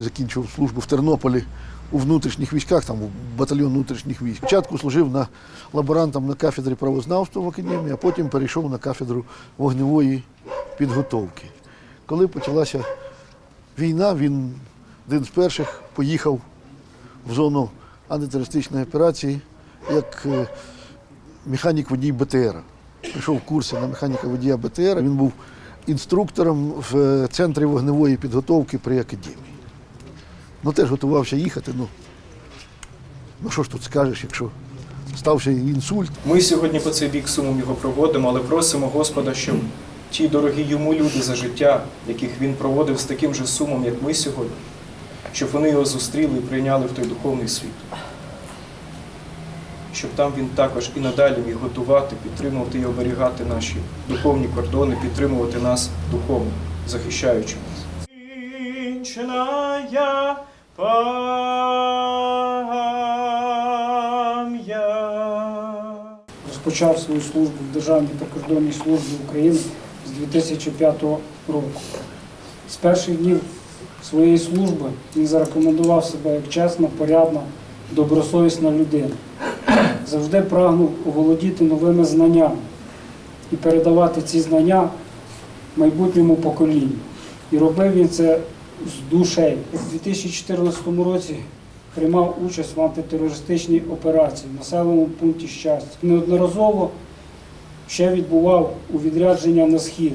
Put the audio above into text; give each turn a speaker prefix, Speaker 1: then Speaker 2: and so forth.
Speaker 1: Закінчив службу в Тернополі у внутрішніх військах, там батальйон внутрішніх військ. Спочатку служив на лаборантом на кафедрі правознавства в академії, а потім перейшов на кафедру вогневої підготовки. Коли почалася війна, він один з перших поїхав в зону антитерористичної операції як е, механік водій БТР. Прийшов курси на механіка водія БТР. Він був інструктором в е, центрі вогневої підготовки при академії. Ну теж готувався їхати. Ну, ну що ж тут скажеш, якщо стався інсульт.
Speaker 2: Ми сьогодні по цей бік сумом його проводимо, але просимо Господа, щоб ті дорогі йому люди за життя, яких він проводив з таким же сумом, як ми сьогодні, щоб вони його зустріли і прийняли в той духовний світ. Щоб там він також і надалі міг готувати, підтримувати і оберігати наші духовні кордони, підтримувати нас духовно, захищаючи нас. Вічная пам'ять.
Speaker 3: розпочав свою службу в Державній прикордонній службі України з 2005 року. З перших днів своєї служби він зарекомендував себе як чесна, порядна, добросовісна людина. Завжди прагнув оволодіти новими знаннями і передавати ці знання майбутньому поколінню. І робив він це з душею. У 2014 році приймав участь в антитерористичній операції в населеному пункті щастя. Неодноразово ще відбував у відрядження на схід.